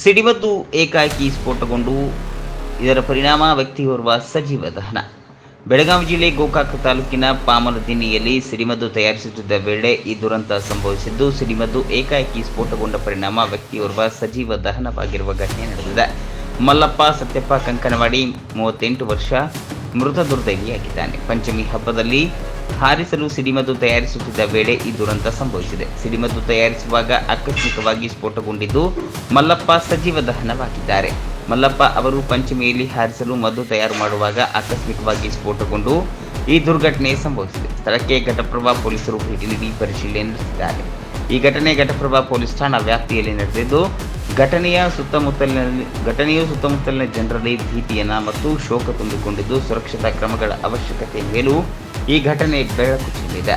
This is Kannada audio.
ಸಿಡಿಮದ್ದು ಏಕಾಏಕಿ ಸ್ಫೋಟಗೊಂಡು ಇದರ ಪರಿಣಾಮ ವ್ಯಕ್ತಿಯೋರ್ವ ಸಜೀವ ದಹನ. ಬೆಳಗಾವಿ ಜಿಲ್ಲೆ ಗೋಕಾಕ ತಾಲೂಕಿನ ಪಾಮನದಿನ್ನಿಯಲ್ಲಿ ಸಿಡಿಮದ್ದು ತಯಾರಿಸುತ್ತಿದ್ದ ವೇಳೆ ಈ ದುರಂತ ಸಂಭವಿಸಿದ್ದು, ಸಿಡಿಮದ್ದು ಏಕಾಏಕಿ ಸ್ಫೋಟಗೊಂಡ ಪರಿಣಾಮ ವ್ಯಕ್ತಿಯೋರ್ವ ಸಜೀವ ದಹನವಾಗಿರುವ ಘಟನೆ ನಡೆದಿದೆ. ಮಲ್ಲಪ್ಪ ಸತ್ಯಪ್ಪ ಕಂಕನವಾಡಿ, ಮೂವತ್ತೆಂಟು ವರ್ಷ, ಮೃತ ದುರ್ದೈವಿಯಾಗಿದ್ದಾನೆ. ಪಂಚಮಿ ಹಬ್ಬದಲ್ಲಿ ಹಾರಿಸಲು ಸಿಡಿಮದ್ದು ತಯಾರಿಸುತ್ತಿದ್ದ ವೇಳೆ ಈ ದುರಂತ ಸಂಭವಿಸಿದೆ. ಸಿಡಿಮದ್ದು ತಯಾರಿಸುವಾಗ ಆಕಸ್ಮಿಕವಾಗಿ ಸ್ಫೋಟಗೊಂಡಿದ್ದು ಮಲ್ಲಪ್ಪ ಸಜೀವ ದಹನವಾಗಿದ್ದಾರೆ. ಮಲ್ಲಪ್ಪ ಅವರು ಪಂಚಮಿಯಲ್ಲಿ ಹಾರಿಸಲು ಮದ್ದು ತಯಾರು ಮಾಡುವಾಗ ಆಕಸ್ಮಿಕವಾಗಿ ಸ್ಫೋಟಗೊಂಡು ಈ ದುರ್ಘಟನೆ ಸಂಭವಿಸಿದೆ. ಸ್ಥಳಕ್ಕೆ ಘಟಪ್ರಭಾ ಪೊಲೀಸರು ಭೇಟಿ ನೀಡಿ ಪರಿಶೀಲನೆ ನಡೆಸಿದ್ದಾರೆ. ಈ ಘಟನೆ ಘಟಪ್ರಭಾ ಪೊಲೀಸ್ ಠಾಣಾ ವ್ಯಾಪ್ತಿಯಲ್ಲಿ ನಡೆದಿದ್ದು, ಘಟನೆಯ ಸುತ್ತಮುತ್ತಲಿನಲ್ಲಿ, ಘಟನೆಯು ಸುತ್ತಮುತ್ತಲಿನ ಜನರಲ್ಲಿ ಭೀತಿಯನ್ನು ಮತ್ತು ಶೋಕ ತುಂಬಿಕೊಂಡಿದ್ದು ಸುರಕ್ಷತಾ ಕ್ರಮಗಳ ಅವಶ್ಯಕತೆ ಮೇಲೂ ಈ ಘಟನೆ ಬೆಳಕು ಚೆಲ್ಲಿದೆ.